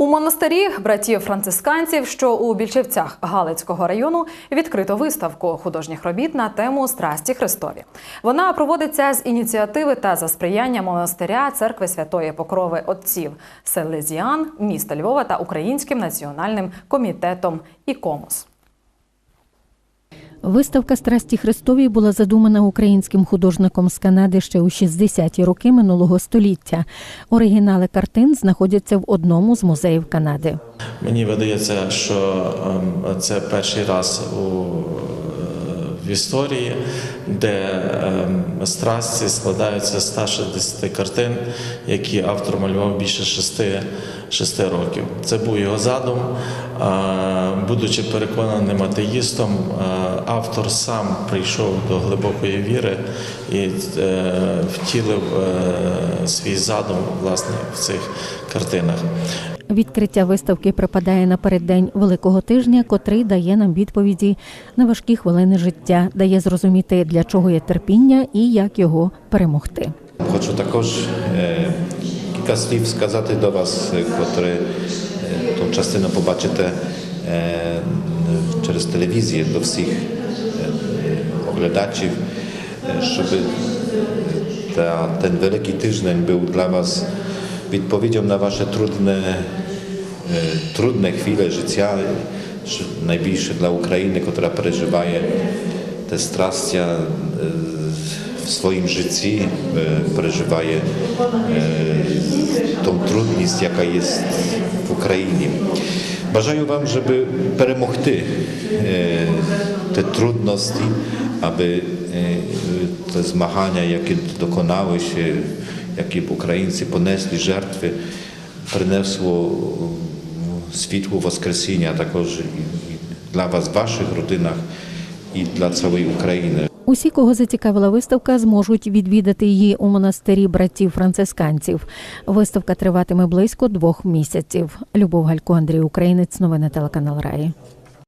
У монастирі братів францисканців, що у Більчевцях Галицького району, відкрито виставку художніх робіт на тему Страсті Христові. Вона проводиться з ініціативи та за сприяння монастиря церкви Святої Покрови Отців Селезіан, міста Львова та Українським національним комітетом ІКОМОС. Виставка Страсті Христові була задумана українським художником з Канади ще у 60-ті роки минулого століття. Оригінали картин знаходяться в одному з музеїв Канади. Мені видається, що ем, це перший раз у, в історії, де ем, страсті складаються з 160 картин, які автор малював більше шести, шести років. Це був його задум. Е, Будучи переконаним атеїстом, е, автор сам прийшов до глибокої віри і е, втілив свій задум власне в цих картинах. Відкриття виставки припадає напереддень Великого тижня, котрий дає нам відповіді на важкі хвилини життя, дає зрозуміти, для чого є терпіння і як його перемогти. Хочу також е, кілька слів сказати до вас, е, котрі е, ту частину побачите е, через телевізію до всіх е, оглядачів, е, щоб ten Wielki Tydzień był dla Was відповіддю на Wasze trudne, е, trudne chwile życia, że najbliższe dla Ukrainy, która przeżywaje te strastia e, w swoim życiu, e, przeżywaje e, tą trudność, jaka jest w Ukrainie. Бажаю вам, щоб перемогти е, te trudności, aby e, te zmagania, Jakie Ukraińcy ponieśli żertwy, przyniosło e, światło Woskresenia також і, для вас, в ваших родинах і для цілої України. Усі, кого зацікавила виставка, зможуть відвідати її у монастирі братів францисканців. Виставка триватиме близько двох місяців. Любов Галько, Андрій Українець, новини телеканал Раї.